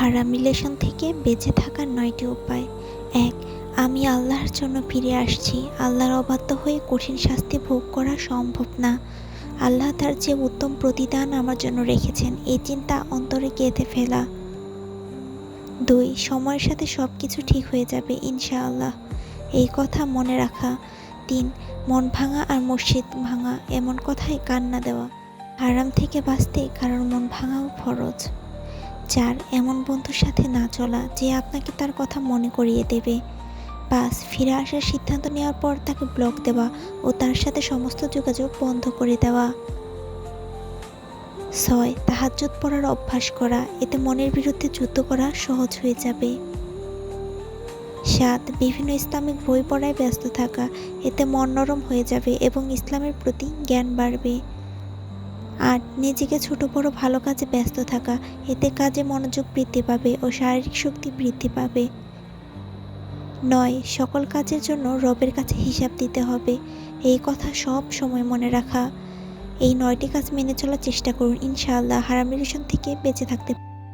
হারাম রিলেশন থেকে বেঁচে থাকার নয়টি উপায়। এক, আমি আল্লাহর জন্য ফিরে আসছি। আল্লাহর অবাধ্য হয়ে কঠিন শাস্তি ভোগ করা সম্ভব না। আল্লাহ তার যে উত্তম প্রতিদান আমার জন্য রেখেছেন, এই চিন্তা অন্তরে গেঁথে ফেলা। দুই, সময়ের সাথে সব কিছু ঠিক হয়ে যাবে, ইনশাআল্লাহ। এই কথা মনে রাখা। তিন, মন ভাঙা আর মসজিদ ভাঙা, এমন কথায় কান্না দেওয়া। আরাম থেকে বাঁচতে কারণ মন ভাঙাও ফরজ। চার এমন বন্ধুর সাথে না চলা যে আপনাকে তার কথা মনে করিয়ে দেবে। পাঁচ, ফিরে আসার সিদ্ধান্ত নেওয়ার পর তাকে ব্লক দেওয়া ও তার সাথে সমস্ত যোগাযোগ বন্ধ করে দেওয়া। ছয়, তাহাজ্জুদ পড়ার অভ্যাস করা, এতে মনের বিরুদ্ধে যুদ্ধ করা সহজ হয়ে যাবে। সাত, বিভিন্ন ইসলামিক বই পড়ায় ব্যস্ত থাকা, এতে মন নরম হয়ে যাবে এবং ইসলামের প্রতি জ্ঞান বাড়বে। আট নিজেকে ছোট বড় ভালো কাজে ব্যস্ত থাকা, এতে কাজে মনোযোগ বৃদ্ধি পাবে ও শারীরিক শক্তি বৃদ্ধি পাবে। নয়, সকল কাজের জন্য রবের কাছে হিসাব দিতে হবে। এই কথা সব সময় মনে রাখা। এই নয়টি কাজ মেনে চলার চেষ্টা করুন। ইনশাআল্লাহ হারাম রিলেশন থেকে বেঁচে থাকতে